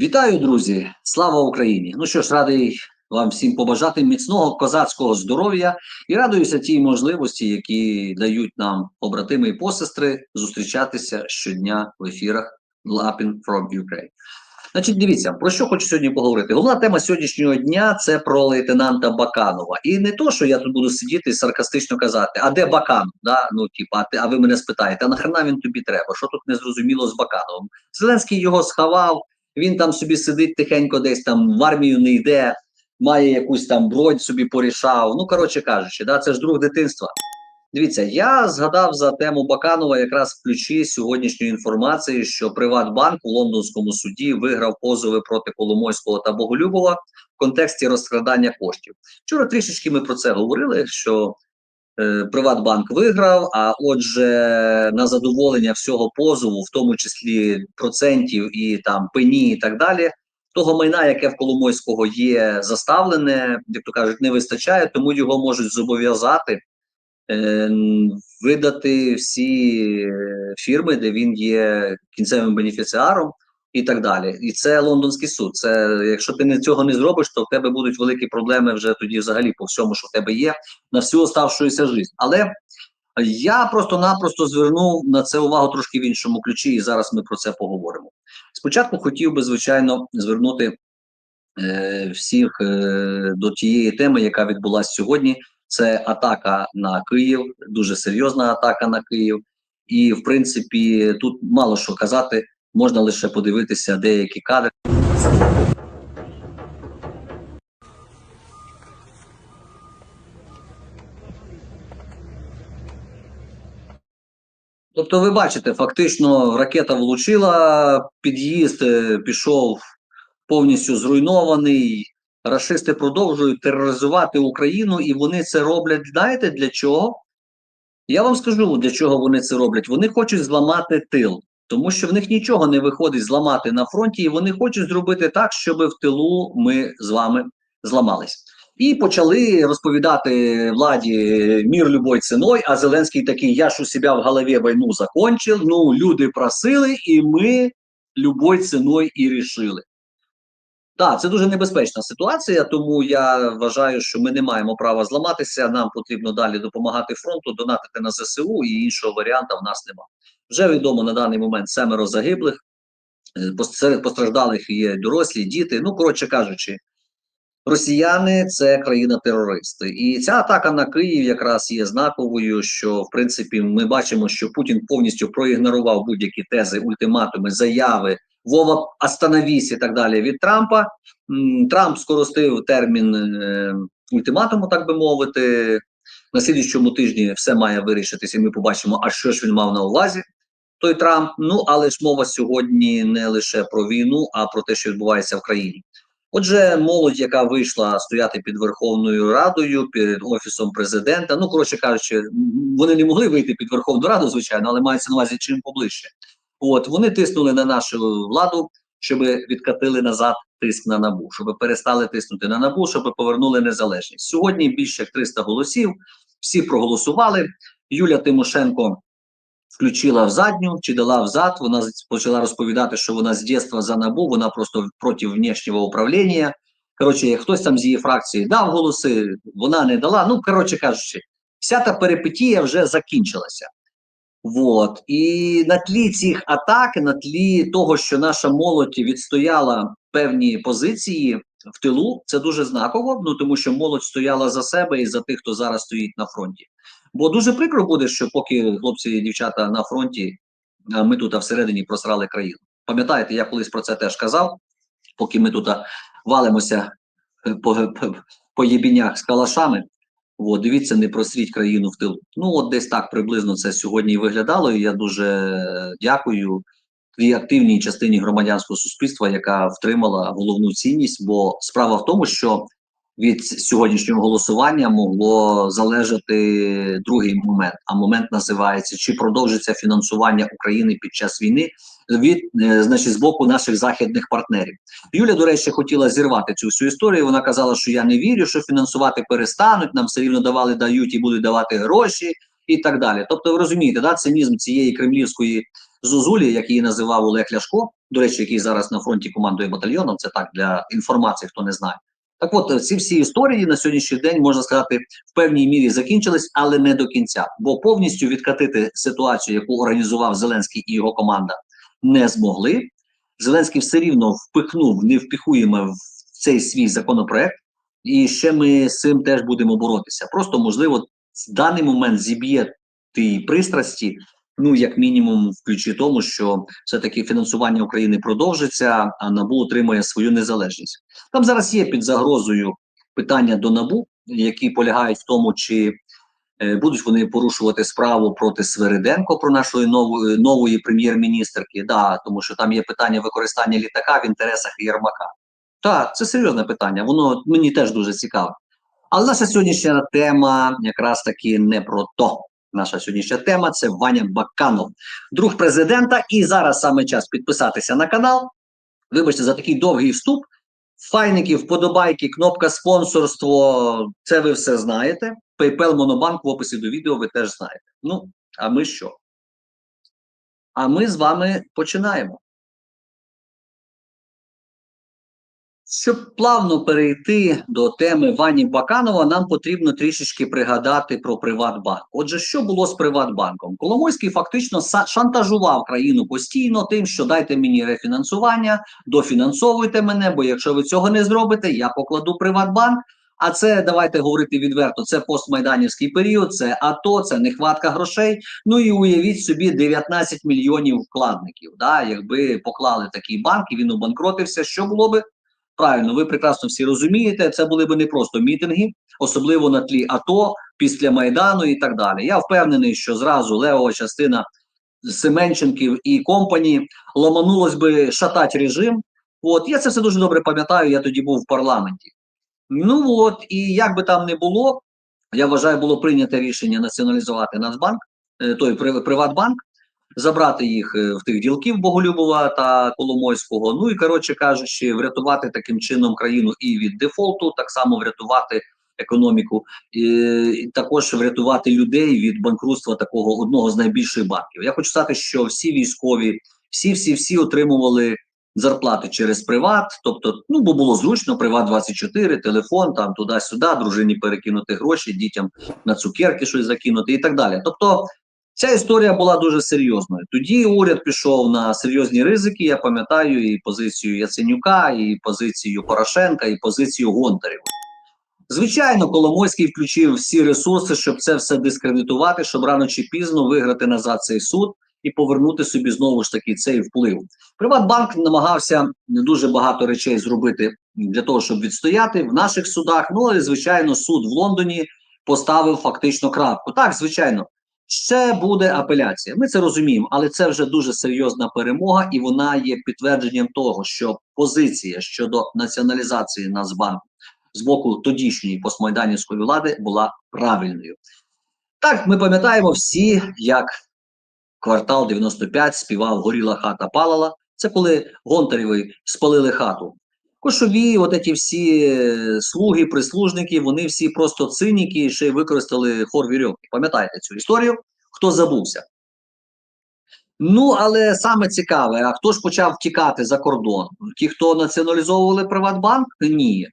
Вітаю, друзі! Слава Україні! Ну що ж, радий вам всім побажати міцного козацького здоров'я і радуюся тій можливості, які дають нам побратими і посестри зустрічатися щодня в ефірах Lapping from Ukraine. Значить, дивіться, про що хочу сьогодні поговорити. Головна тема сьогоднішнього дня це про лейтенанта Баканова. І не то, що я тут буду сидіти і саркастично казати, а де Баканов? Да? Ну, типа, а, а ви мене спитаєте, а нахрена він тобі треба? Що тут незрозуміло з Бакановим? Зеленський його сховав, він там собі сидить тихенько, десь там в армію не йде, має якусь там бронь собі порішав. Ну, коротше кажучи, да, це ж друг дитинства. Дивіться, я згадав за тему Баканова якраз в ключі сьогоднішньої інформації, що Приватбанк у лондонському суді виграв позови проти Коломойського та Боголюбова в контексті розкрадання коштів. Вчора трішечки ми про це говорили, що Приватбанк виграв, а отже, на задоволення всього позову, в тому числі процентів і там пені, і так далі. Того майна, яке в Коломойського є заставлене, як то кажуть, не вистачає, тому його можуть зобов'язати е, видати всі е, фірми, де він є кінцевим бенефіціаром, і так далі. І це лондонський суд. Це якщо ти не цього не зробиш, то в тебе будуть великі проблеми вже тоді, взагалі, по всьому, що в тебе є, на всю оставшуюся життя. Але я просто-напросто звернув на це увагу трошки в іншому ключі, і зараз ми про це поговоримо. Спочатку хотів би, звичайно, звернути е, всіх е, до тієї теми, яка відбулася сьогодні. Це атака на Київ, дуже серйозна атака на Київ. І, в принципі, тут мало що казати, можна лише подивитися деякі кадри. Тобто, ви бачите, фактично ракета влучила, під'їзд е, пішов повністю зруйнований. Рашисти продовжують тероризувати Україну, і вони це роблять. Знаєте для чого? Я вам скажу, для чого вони це роблять. Вони хочуть зламати тил, тому що в них нічого не виходить зламати на фронті, і вони хочуть зробити так, щоб в тилу ми з вами зламались. І почали розповідати владі мір любой ціною, а Зеленський такий, я ж у себе в голові війну закончив, ну, люди просили, і ми любой ціною і рішили. Так, це дуже небезпечна ситуація, тому я вважаю, що ми не маємо права зламатися. Нам потрібно далі допомагати фронту, донатити на ЗСУ, і іншого варіанта в нас немає. Вже відомо на даний момент семеро загиблих, е, серед постраждалих є дорослі, діти. Ну, коротше кажучи, росіяни це країна-терористи. І ця атака на Київ якраз є знаковою, що в принципі ми бачимо, що Путін повністю проігнорував будь-які тези, ультиматуми, заяви. Вова остановись і так далі від Трампа. Трамп скоростив термін е, ультиматуму, так би мовити. На слідчому тижні все має вирішитися, і ми побачимо, а що ж він мав на увазі. Той Трамп. Ну але ж мова сьогодні не лише про війну, а про те, що відбувається в країні. Отже, молодь, яка вийшла стояти під Верховною Радою, під офісом президента. Ну, коротше кажучи, вони не могли вийти під Верховну Раду, звичайно, але мається на увазі чим поближче. От вони тиснули на нашу владу, щоб відкатили назад тиск на набу, щоб перестали тиснути на набу, щоб повернули незалежність. Сьогодні більше як 300 голосів. Всі проголосували. Юля Тимошенко включила в задню чи дала взад. Вона почала розповідати, що вона з дитинства за набу, вона просто проти внешнього управління. Коротше, хтось там з її фракції дав голоси, вона не дала. Ну, коротше кажучи, вся та перипетія вже закінчилася. Вот. І на тлі цих атак, на тлі того, що наша молодь відстояла певні позиції в тилу, це дуже знаково, ну тому що молодь стояла за себе і за тих, хто зараз стоїть на фронті. Бо дуже прикро буде, що поки хлопці і дівчата на фронті, ми тут всередині просрали країну. Пам'ятаєте, я колись про це теж казав, поки ми тут валимося е, по, по, по єбінях з калашами. От, дивіться, не просріть країну в тилу. Ну, от десь так приблизно це сьогодні і виглядало. І я дуже дякую тій активній частині громадянського суспільства, яка втримала головну цінність. Бо справа в тому, що від сьогоднішнього голосування могло залежати другий момент. А момент називається: чи продовжиться фінансування України під час війни від е, значить з боку наших західних партнерів. Юля, до речі, хотіла зірвати цю всю історію. Вона казала, що я не вірю, що фінансувати перестануть, нам все рівно давали, дають і будуть давати гроші і так далі. Тобто, ви розумієте, да, цинізм цієї кремлівської зозулі, як її називав Олег Ляшко, до речі, який зараз на фронті командує батальйоном. Це так для інформації, хто не знає. Так, от ці всі історії на сьогоднішній день можна сказати в певній мірі закінчились, але не до кінця. Бо повністю відкатити ситуацію, яку організував Зеленський і його команда, не змогли. Зеленський все рівно впихнув невпіхуємо в цей свій законопроект, і ще ми з цим теж будемо боротися. Просто можливо, в даний момент зіб'є ті пристрасті. Ну, як мінімум, в ключі тому, що все-таки фінансування України продовжиться, а НАБУ отримує свою незалежність. Там зараз є під загрозою питання до НАБУ, які полягають в тому, чи е, будуть вони порушувати справу проти Свириденко про нашої нової нової прем'єр-міністерки. Да, тому що там є питання використання літака в інтересах Єрмака. Так, це серйозне питання. Воно мені теж дуже цікаве. Але наша сьогоднішня тема якраз таки не про то. Наша сьогоднішня тема це Ваня Баканов, друг президента. І зараз саме час підписатися на канал. Вибачте за такий довгий вступ. Файники, вподобайки, кнопка спонсорство. Це ви все знаєте. PayPal, Монобанк в описі до відео ви теж знаєте. Ну, а ми що? А ми з вами починаємо. Щоб плавно перейти до теми Вані Баканова, нам потрібно трішечки пригадати про Приватбанк. Отже, що було з Приватбанком? Коломойський фактично шантажував країну постійно тим, що дайте мені рефінансування, дофінансовуйте мене, бо якщо ви цього не зробите, я покладу Приватбанк. А це давайте говорити відверто. Це постмайданівський період, це АТО, це нехватка грошей. Ну і уявіть собі 19 мільйонів вкладників. Да, якби поклали такий банк і він обанкротився, що було би? Правильно, ви прекрасно всі розумієте, це були б не просто мітинги, особливо на тлі АТО, після Майдану і так далі. Я впевнений, що зразу левова частина Семенченків і компанії ломанулось би шатати режим. От я це все дуже добре пам'ятаю. Я тоді був в парламенті. Ну от і як би там не було, я вважаю, було прийнято рішення націоналізувати Нацбанк, е, той При- Приватбанк, забрати їх е, в тих ділків Боголюбова та Коломойського. Ну і коротше кажучи, врятувати таким чином країну і від дефолту, так само врятувати економіку, і, також врятувати людей від банкрутства такого одного з найбільших банків. Я хочу сказати, що всі військові, всі, всі, всі отримували зарплати через приват, тобто, ну бо було зручно, приват 24 телефон, там туди-сюди, дружині перекинути гроші, дітям на цукерки щось закинути і так далі. Тобто. Ця історія була дуже серйозною. Тоді уряд пішов на серйозні ризики. Я пам'ятаю і позицію Яценюка, і позицію Порошенка, і позицію Гонтарєва. Звичайно, Коломойський включив всі ресурси, щоб це все дискредитувати, щоб рано чи пізно виграти назад цей суд і повернути собі знову ж таки цей вплив. Приватбанк намагався дуже багато речей зробити для того, щоб відстояти в наших судах. Ну і звичайно, суд в Лондоні поставив фактично крапку. Так, звичайно. Ще буде апеляція. Ми це розуміємо, але це вже дуже серйозна перемога, і вона є підтвердженням того, що позиція щодо націоналізації Нацбанку з боку тодішньої постмайданівської влади була правильною. Так, ми пам'ятаємо всі, як квартал 95 співав Горіла хата палала. Це коли Гонтарєві спалили хату. Кошові, от ці всі е, слуги, прислужники, вони всі просто циніки, ще й використали хор вірьовки. Пам'ятаєте цю історію? Хто забувся? Ну, але саме цікаве, а хто ж почав втікати за кордон? Ті, хто націоналізовували Приватбанк? Ні.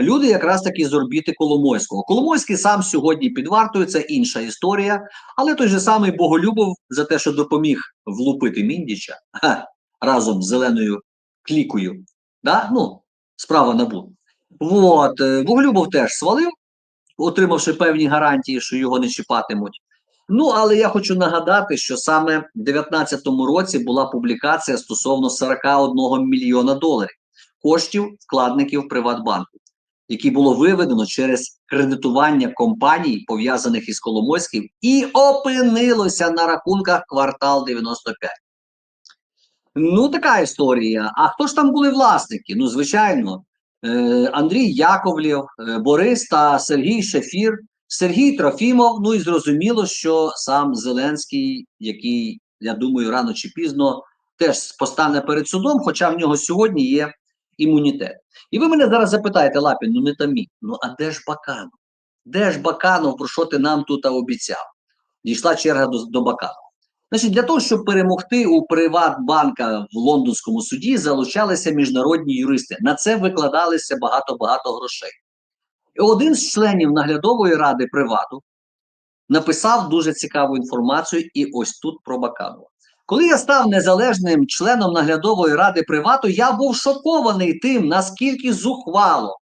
Люди якраз таки з орбіти Коломойського. Коломойський сам сьогодні під вартою, це інша історія. Але той же самий Боголюбов за те, що допоміг влупити Міндіча разом з зеленою клікою. Да? Ну, справа набу. От, е, Боголюбов теж свалив, отримавши певні гарантії, що його не чіпатимуть. Ну, але я хочу нагадати, що саме в 2019 році була публікація стосовно 41 мільйона доларів коштів вкладників Приватбанку, які було виведено через кредитування компаній, пов'язаних із Коломойським, і опинилося на рахунках квартал 95. Ну, така історія. А хто ж там були власники? Ну, звичайно, е, Андрій Яковлєв, е, Борис та Сергій Шефір, Сергій Трофімов. Ну і зрозуміло, що сам Зеленський, який, я думаю, рано чи пізно теж постане перед судом, хоча в нього сьогодні є імунітет. І ви мене зараз запитаєте, Лапін, ну не тамі. Ну а де ж Баканов? Де ж Баканов, про що ти нам тут обіцяв? Дійшла черга до, до Баканова. Значить, для того, щоб перемогти у Приватбанка в лондонському суді, залучалися міжнародні юристи. На це викладалися багато-багато грошей. І один з членів наглядової ради Привату написав дуже цікаву інформацію, і ось тут про Баканова. Коли я став незалежним членом наглядової ради Привату, я був шокований тим, наскільки зухвало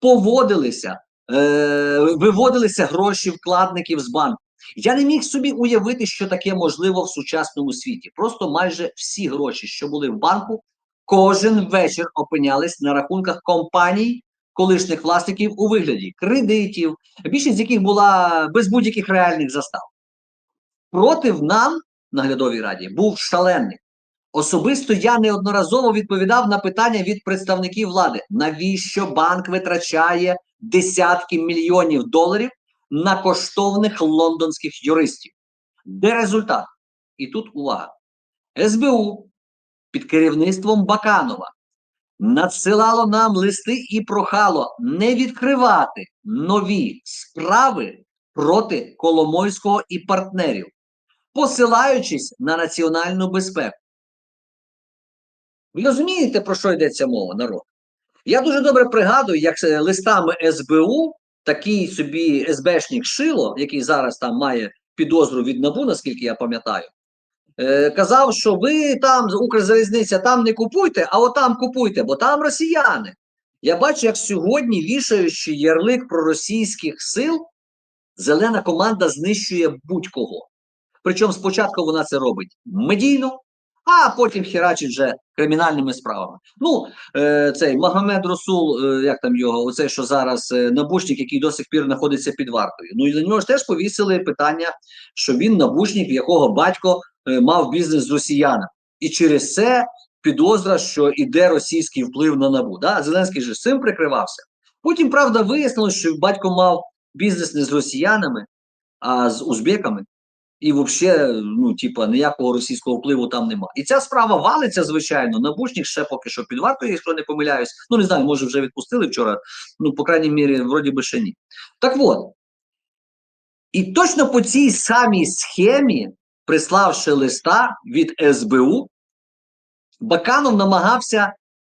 поводилися, е, виводилися гроші вкладників з банку. Я не міг собі уявити, що таке можливо в сучасному світі. Просто майже всі гроші, що були в банку, кожен вечір опинялись на рахунках компаній, колишніх власників у вигляді кредитів, більшість з яких була без будь-яких реальних застав. Проти нам, наглядовій раді, був шалений. Особисто я неодноразово відповідав на питання від представників влади, навіщо банк витрачає десятки мільйонів доларів на коштовних лондонських юристів. Де результат? І тут увага. СБУ під керівництвом Баканова надсилало нам листи і прохало не відкривати нові справи проти Коломойського і партнерів, посилаючись на національну безпеку. Ви розумієте, про що йдеться мова, народ? Я дуже добре пригадую, як листами СБУ такий собі СБшник Шило, який зараз там має підозру від НАБУ, наскільки я пам'ятаю, е, казав, що ви там, Укрзалізниця, там не купуйте, а отам купуйте, бо там росіяни. Я бачу, як сьогодні, вішаючи ярлик проросійських сил, зелена команда знищує будь-кого. Причому спочатку вона це робить медійно, а потім херачить вже кримінальними справами. Ну, е, цей Магомед Росул, е, як там його, оцей, що зараз е, набушник, який до сих пір знаходиться під вартою. Ну і на нього ж теж повісили питання, що він набушник, в якого батько мав бізнес з росіянами. І через це підозра, що іде російський вплив на набу. Да? Зеленський же цим прикривався. Потім, правда, вияснилось, що батько мав бізнес не з росіянами, а з узбеками. І взагалі, ну, типа, ніякого російського впливу там нема. І ця справа валиться, звичайно. Набушник ще поки що під вартою, якщо не помиляюсь. Ну, не знаю, може вже відпустили вчора. Ну, по крайній мірі, вроді би ще ні. Так от. І точно по цій самій схемі, приславши листа від СБУ, Баканов намагався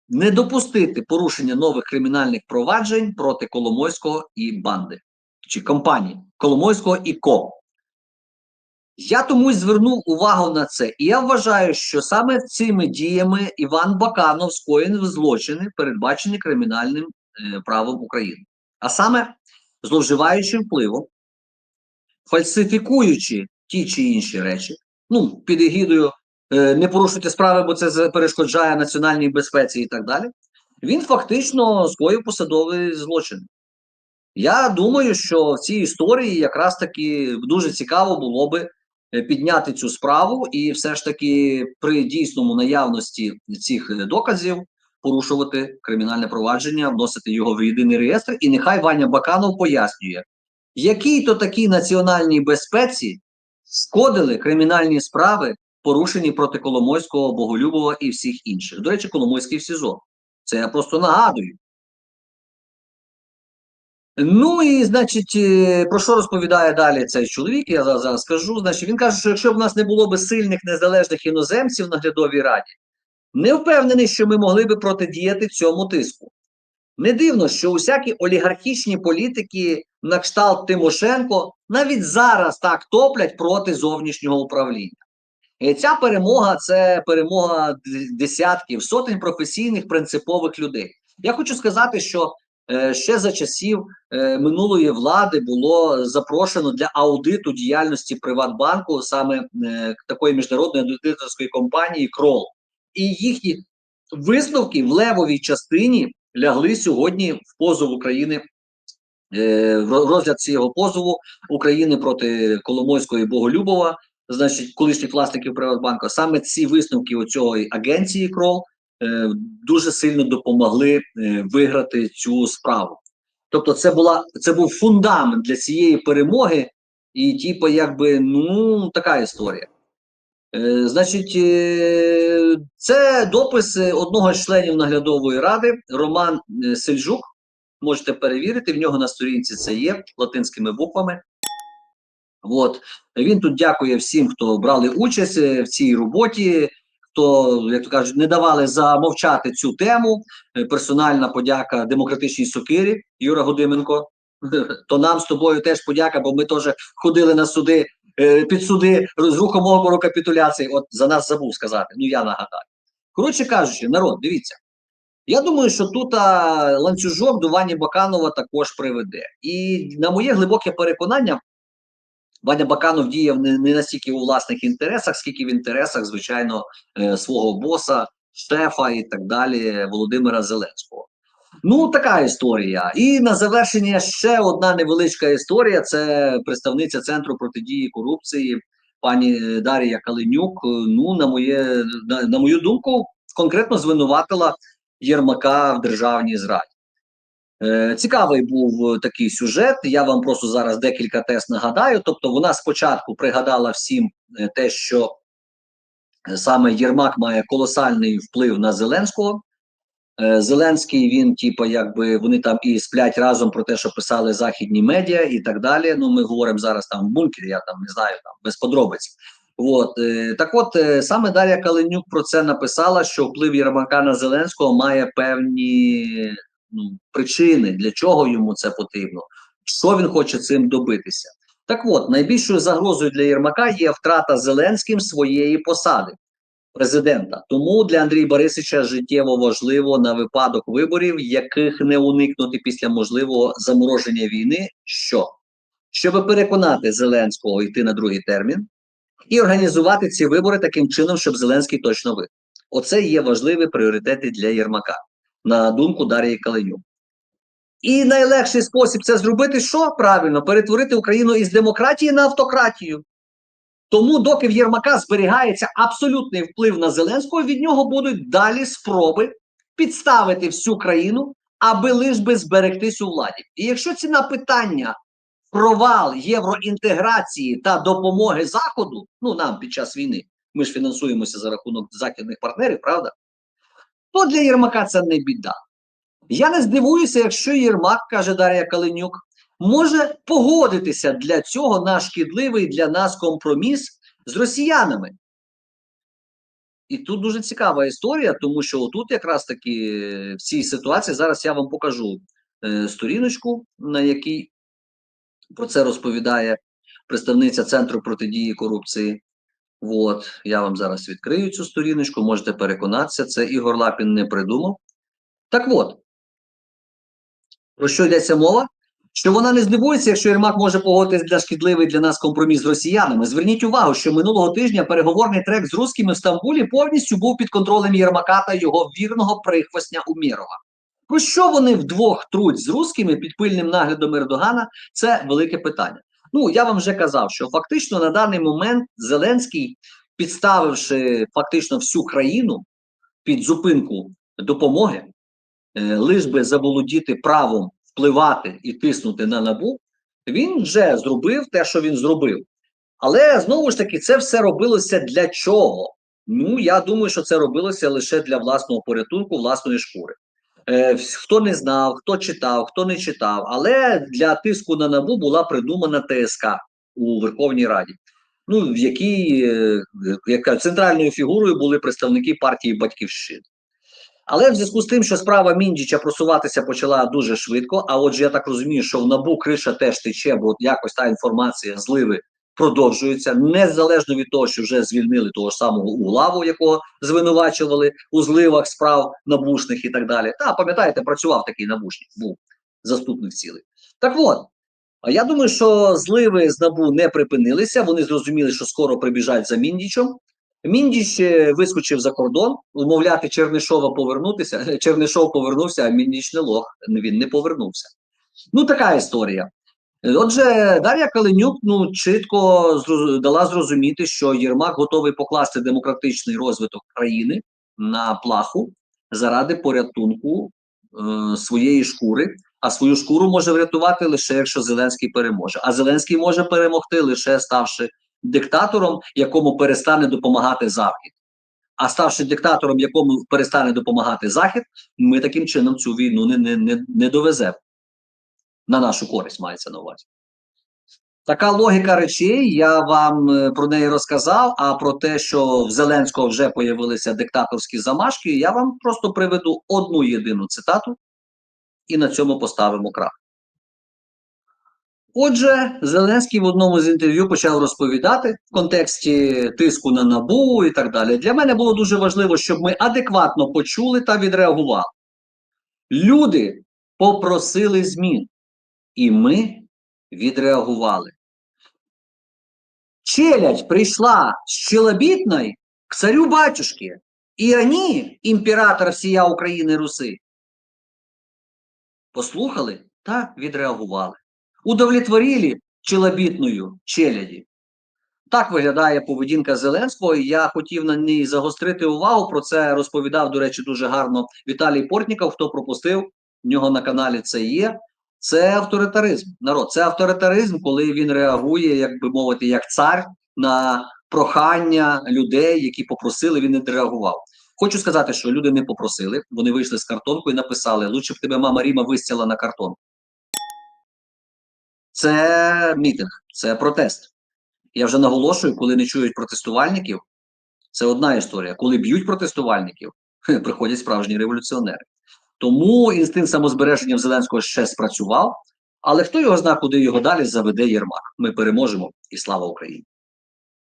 не допустити порушення нових кримінальних проваджень проти Коломойського і банди чи компанії Коломойського і КО. Я комусь звернув увагу на це, і я вважаю, що саме цими діями Іван Баканов скоїв злочини, передбачені кримінальним е, правом України, а саме зловживаючи впливом, фальсифікуючи ті чи інші речі, ну під егідою е, не порушуйте справи, бо це перешкоджає національній безпеці і так далі. Він фактично скоїв посадовий злочин. Я думаю, що в цій історії якраз таки дуже цікаво було би підняти цю справу і все ж таки при дійсному наявності цих е, доказів порушувати кримінальне провадження, вносити його в єдиний реєстр. І нехай Ваня Баканов пояснює, якій то такій національній безпеці шкодили кримінальні справи, порушені проти Коломойського, Боголюбова і всіх інших. До речі, Коломойський в СІЗО. Це я просто нагадую. Ну і значить, е, про що розповідає далі цей чоловік? Я зараз, скажу. Значить, він каже, що якщо б у нас не було би сильних незалежних іноземців в наглядовій раді, не впевнений, що ми могли би протидіяти цьому тиску. Не дивно, що усякі олігархічні політики на кшталт Тимошенко навіть зараз так топлять проти зовнішнього управління. І ця перемога це перемога десятків, сотень професійних принципових людей. Я хочу сказати, що ще за часів е, минулої влади було запрошено для аудиту діяльності Приватбанку саме е, такої міжнародної аудиторської компанії Крол. І їхні висновки в левовій частині лягли сьогодні в позов України. е, Розгляд цього позову України проти Коломойського і Боголюбова, значить, колишніх власників Приватбанку. Саме ці висновки оцього агенції Крол е, дуже сильно допомогли е, виграти цю справу. Тобто, це була це був фундамент для цієї перемоги, і, типу, якби ну така історія. Е, значить, е, це допис е, одного з членів наглядової ради Роман е, Сельжук. Можете перевірити, в нього на сторінці це є латинськими буквами. От він тут дякує всім, хто брали участь е, в цій роботі, хто, як то кажуть, не давали замовчати цю тему. Е, Персональна подяка демократичній сокирі Юра Годименко. То нам з тобою теж подяка, бо ми теж ходили на суди е, під суди з рухом опору капітуляції. От за нас забув сказати. Ну я нагадаю. Коротше кажучи, народ, дивіться. Я думаю, що тут а, ланцюжок до Вані Баканова також приведе. І на моє глибоке переконання, Ваня Баканов діяв не, не настільки у власних інтересах, скільки в інтересах, звичайно, е, свого боса, Штефа і так далі, Володимира Зеленського. Ну, така історія. І на завершення ще одна невеличка історія: це представниця Центру протидії корупції, пані Дарія Калинюк. Е, Ну, на моє на, на мою думку, конкретно звинуватила Єрмака в державній зраді. Е, Цікавий був е, такий сюжет. Я вам просто зараз декілька тез нагадаю. Тобто, вона спочатку пригадала всім е, те, що саме Єрмак має колосальний вплив на Зеленського. Зеленський він, типу, якби вони там і сплять разом про те, що писали західні медіа і так далі. Ну, ми говоримо зараз там в бункері, я там не знаю там без подробиць. От так, от саме Дар'я Калинюк про це написала, що вплив Єрмака на Зеленського має певні причини, для чого йому це потрібно, що він хоче цим добитися. Так от, найбільшою загрозою для Єрмака є втрата Зеленським своєї посади президента. Тому для Андрія Борисовича життєво важливо на випадок виборів, яких не уникнути після можливого замороження війни, що щоб переконати Зеленського йти на другий термін і організувати ці вибори таким чином, щоб Зеленський точно виграв. Оце є важливі пріоритети для Єрмака, на думку Дар'ї Калинюк. І найлегший спосіб це зробити, що правильно перетворити Україну із демократії на автократію. Тому, доки в Єрмака зберігається абсолютний вплив на Зеленського, від нього будуть далі спроби підставити всю країну, аби лиш би зберегтись у владі. І якщо ціна питання провал євроінтеграції та допомоги Заходу, ну нам під час війни, ми ж фінансуємося за рахунок західних партнерів, правда? То для Єрмака це не біда. Я не здивуюся, якщо Єрмак, каже Дар'я Калинюк, може погодитися для цього на шкідливий для нас компроміс з росіянами. І тут дуже цікава історія, тому що отут якраз таки е, в цій ситуації зараз я вам покажу е, сторіночку, на якій про це розповідає представниця Центру протидії корупції. От, я вам зараз відкрию цю сторіночку, можете переконатися, це Ігор Лапін не придумав. Так от, про що йдеться мова? Що вона не здивується, якщо Єрмак може погодитись для шкідливий для нас компроміс з росіянами. Зверніть увагу, що минулого тижня переговорний трек з русскими в Стамбулі повністю був під контролем Єрмака та його вірного прихвостня Умєрова. Про що вони вдвох труть з русскими під пильним наглядом Ердогана? Це велике питання. Ну я вам вже казав, що фактично на даний момент Зеленський, підставивши фактично всю країну під зупинку допомоги, е, лиш би заволодіти правом впливати і тиснути на набу, він вже зробив те, що він зробив. Але знову ж таки, це все робилося для чого? Ну, я думаю, що це робилося лише для власного порятунку, власної шкури. Е, хто не знав, хто читав, хто не читав, але для тиску на набу була придумана ТСК у Верховній Раді. Ну, в якій е, яка центральною фігурою були представники партії Батьківщини. Але в зв'язку з тим, що справа Міндіча просуватися почала дуже швидко, а отже, я так розумію, що в набу криша теж тече, бо якось та інформація зливи продовжується, незалежно від того, що вже звільнили того ж самого Углаву, якого звинувачували у зливах справ набушних і так далі. Та пам'ятаєте, працював такий набушник, був заступник цілий. Так от. А я думаю, що зливи з набу не припинилися. Вони зрозуміли, що скоро прибіжать за Міндічем. Міндіч е, вискочив за кордон, умовляти Чернишова повернутися. Чернишов повернувся, а Міндіч не лох. Він не повернувся. Ну, така історія. Отже, Дар'я Калинюк ну чітко дала зрозуміти, що Єрмак готовий покласти демократичний розвиток країни на плаху заради порятунку е, своєї шкури. А свою шкуру може врятувати лише якщо Зеленський переможе. А Зеленський може перемогти лише ставши диктатором, якому перестане допомагати Захід. А ставши диктатором, якому перестане допомагати Захід, ми таким чином цю війну не, не, не, не довеземо. На нашу користь мається на увазі. Така логіка речей. Я вам е, про неї розказав. А про те, що в Зеленського вже появилися диктаторські замашки, я вам просто приведу одну єдину цитату, і на цьому поставимо крах. Отже, Зеленський в одному з інтерв'ю почав розповідати в контексті тиску на набу і так далі. Для мене було дуже важливо, щоб ми адекватно почули та відреагували. Люди попросили змін, і ми відреагували. Челядь пришла с челобитной к царю-батюшке, и они, император всія України Руси, послухали та відреагували. Удовлетворили челобітною челяді. Так виглядає поведінка Зеленського. і Я хотів на ній загострити увагу. Про це розповідав, до речі, дуже гарно Віталій Портніков. Хто пропустив, в нього на каналі це є. Це авторитаризм. Народ, це авторитаризм, коли він реагує, як би мовити, як цар на прохання людей, які попросили, він не реагував. Хочу сказати, що люди не попросили. Вони вийшли з картонкою і написали: лучше б тебе мама Ріма вистяла на картон. Це мітинг, це протест. Я вже наголошую, коли не чують протестувальників, це одна історія. Коли б'ють протестувальників, приходять справжні революціонери. Тому інстинкт самозбереження в Зеленського ще спрацював, але хто його знає, куди його далі заведе Єрмак. Ми переможемо і слава Україні!